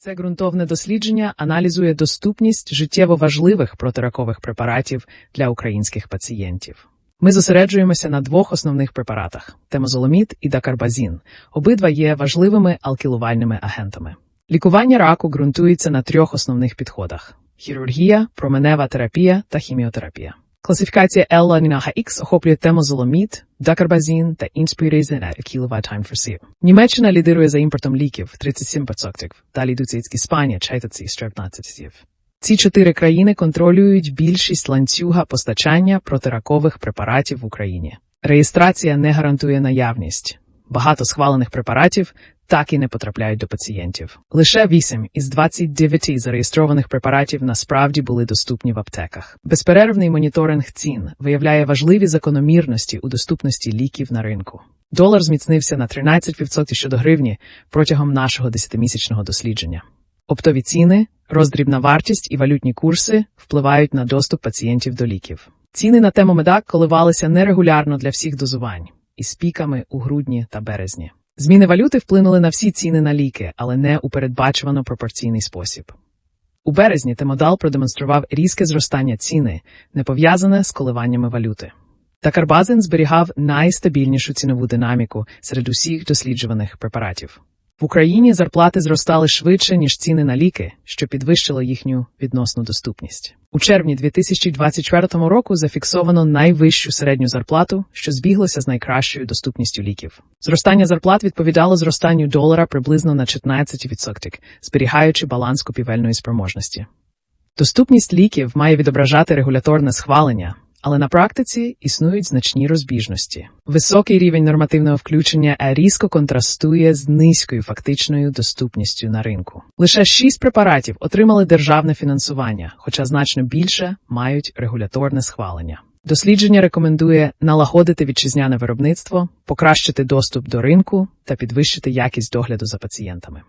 Це ґрунтовне дослідження аналізує доступність життєво важливих протиракових препаратів для українських пацієнтів. Ми зосереджуємося на двох основних препаратах темозоломід і дакарбазін. Обидва є важливими алкілувальними агентами. Лікування раку ґрунтується на трьох основних підходах: хірургія, променева терапія та хіміотерапія. Класифікація L-ланінага-X охоплює темозоломід, дакарбазін та інспірізена кіловатайм форсів. Німеччина лідирує за імпортом ліків 37%, далі йдуть Іспанія, Чайтаці і ще 15%. Ці чотири країни контролюють більшість ланцюга постачання протиракових препаратів в Україні. Реєстрація не гарантує наявність. Багато схвалених препаратів так і не потрапляють до пацієнтів. Лише 8 із 29 зареєстрованих препаратів насправді були доступні в аптеках. Безперервний моніторинг цін виявляє важливі закономірності у доступності ліків на ринку. Долар зміцнився на 13% щодо гривні протягом нашого 10-місячного дослідження. Оптові ціни, роздрібна вартість і валютні курси впливають на доступ пацієнтів до ліків. Ціни на тему медак коливалися нерегулярно для всіх дозувань із піками у грудні та березні. Зміни валюти вплинули на всі ціни на ліки, але не у передбачувано пропорційний спосіб. У березні Темодал продемонстрував різке зростання ціни, не пов'язане з коливаннями валюти. Та карбазин зберігав найстабільнішу цінову динаміку серед усіх досліджуваних препаратів. В Україні зарплати зростали швидше, ніж ціни на ліки, що підвищило їхню відносну доступність. У червні 2024 року зафіксовано найвищу середню зарплату, що збіглося з найкращою доступністю ліків. Зростання зарплат відповідало зростанню долара приблизно на 14%, зберігаючи баланс купівельної спроможності. Доступність ліків має відображати регуляторне схвалення, але на практиці існують значні розбіжності. Високий рівень нормативного включення різко контрастує з низькою фактичною доступністю на ринку. Лише шість препаратів отримали державне фінансування, хоча значно більше мають регуляторне схвалення. Дослідження рекомендує налагодити вітчизняне виробництво, покращити доступ до ринку та підвищити якість догляду за пацієнтами.